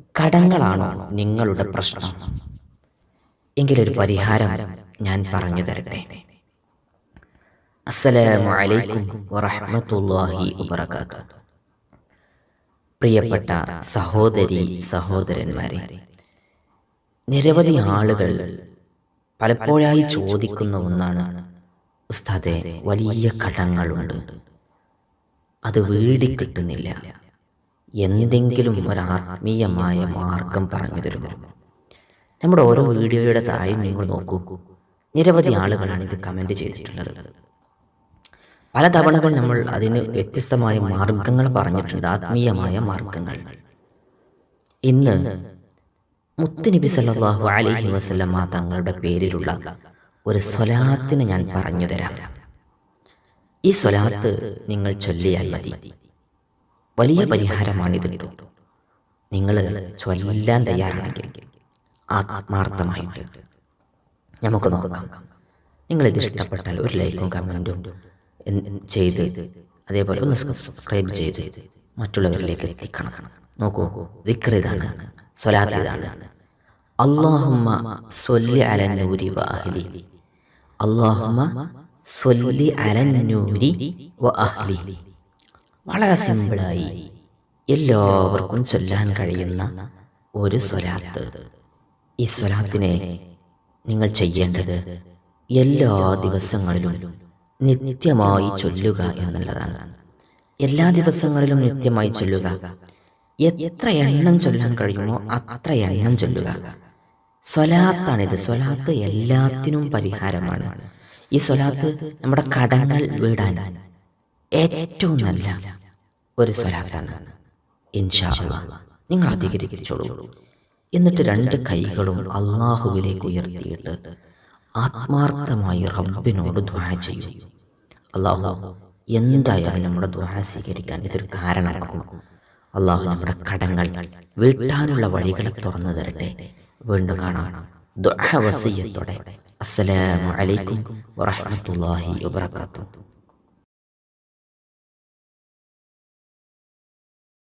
കടങ്ങളാണോ നിങ്ങളുടെ പ്രശ്നം? എങ്കിലൊരു പരിഹാരം ഞാൻ പറഞ്ഞു തരട്ടെ. അസ്സലാമു അലൈക്കും വറഹ്മത്തുള്ളാഹി വബറകാതുഹു. പ്രിയപ്പെട്ട സഹോദരി സഹോദരന്മാരെ നിരവധി ആളുകൾ പലപ്പോഴായി ചോദിക്കുന്ന ഒന്നാണ് ഉസ്താദെ വലിയ കടങ്ങളുണ്ട്. അത് വീടി കിട്ടുന്നില്ല. എന്തെങ്കിലും ഒരു ആത്മീയമായ മാർഗം പറഞ്ഞു തരുന്നു നമ്മുടെ ഓരോ വീഡിയോയുടെ താഴെ നിങ്ങൾ നോക്കൂ. നിരവധി ആളുകളാണ് ഇത് കമന്റ് ചെയ്തിട്ടുള്ളത്. പല തവണകൾ നമ്മൾ അതിന് വ്യത്യസ്തമായ മാർഗങ്ങൾ പറഞ്ഞിട്ടുണ്ട്. ആത്മീയമായ മാർഗങ്ങൾ. ഇന്ന് മുത്തുനബി സല്ലല്ലാഹു അലഹി വസല്ലമ തങ്ങളുടെ പേരിലുള്ള ഒരു സ്വലാത്തിന് ഞാൻ പറഞ്ഞു തരാം. ഈ സ്വലാത്ത് നിങ്ങൾ ചൊല്ലിയാൽ മതി. വലിയ പരിഹാരമാണിത്. നിങ്ങൾ ചൊല്ലാൻ തയ്യാറാണെങ്കിൽ ആത്മാർത്ഥമായിട്ട് നമുക്ക് നോക്കാം. നിങ്ങൾ ഇത് ഇഷ്ടപ്പെട്ടാൽ ഒരു ലൈക്കും കമന്റും ചെയ്ത് അതേപോലെ ഒന്ന് സബ്സ്ക്രൈബ് ചെയ്ത് മറ്റുള്ളവരിലേക്ക് എത്തിക്കണം. നോക്കൂ ദിക്ർ ഇതാണ് സ്വലാത്ത് ഇതാണ് അള്ളാഹുമ്മ സ്വല്ലി അലന്നൂരി വാഹ്ലി അള്ളാഹുമ്മ സ്വല്ലി അലന്നൂരി വ അഹ്ലി വളരെ സിമ്പിളായി എല്ലാവർക്കും ചൊല്ലാൻ കഴിയുന്ന ഒരു സ്വലാത്ത്. ഈ സ്വലാത്തിനെ നിങ്ങൾ ചെയ്യേണ്ടത് എല്ലാ ദിവസങ്ങളിലും നിത്യമായി ചൊല്ലുക എന്നുള്ളതാണ്. എല്ലാ ദിവസങ്ങളിലും നിത്യമായി ചൊല്ലുക. എത്ര എണ്ണം ചൊല്ലാൻ കഴിയുമോ അത്ര എണ്ണം ചൊല്ലുക. സ്വലാത്താണിത്. സ്വലാത്ത് എല്ലാത്തിനും പരിഹാരമാണ്. ഈ സ്വലാത്ത് നമ്മുടെ കടങ്ങൾ വീടാൻ ഏറ്റവും നല്ല ഒരു സ്വലാത്താണ്. ഇൻഷാ അള്ളാഹ് നിങ്ങൾ അധികരിച്ചോളൂ. എന്നിട്ട് രണ്ട് കൈകളും അള്ളാഹുവിലേക്ക് ഉയർത്തിയിട്ട് ആത്മാർത്ഥമായി റബ്ബിനോട് ദ്വാ ചെയ്യും. അള്ളാഹു എന്തായാലും നമ്മുടെ ദ്വാ സ്വീകരിക്കാൻ ഇതൊരു കാരണമാകും അള്ളാഹു നമ്മുടെ കടങ്ങൾ വീട്ടാനുള്ള വഴികളെ തുറന്നു തരട്ടെ. വീണ്ടും കാണാം. ദുആ വസീയത്തോടെ. അസ്സലാമു അലൈക്കും വറഹ്മത്തുള്ളാഹി വബറകാതുഹു.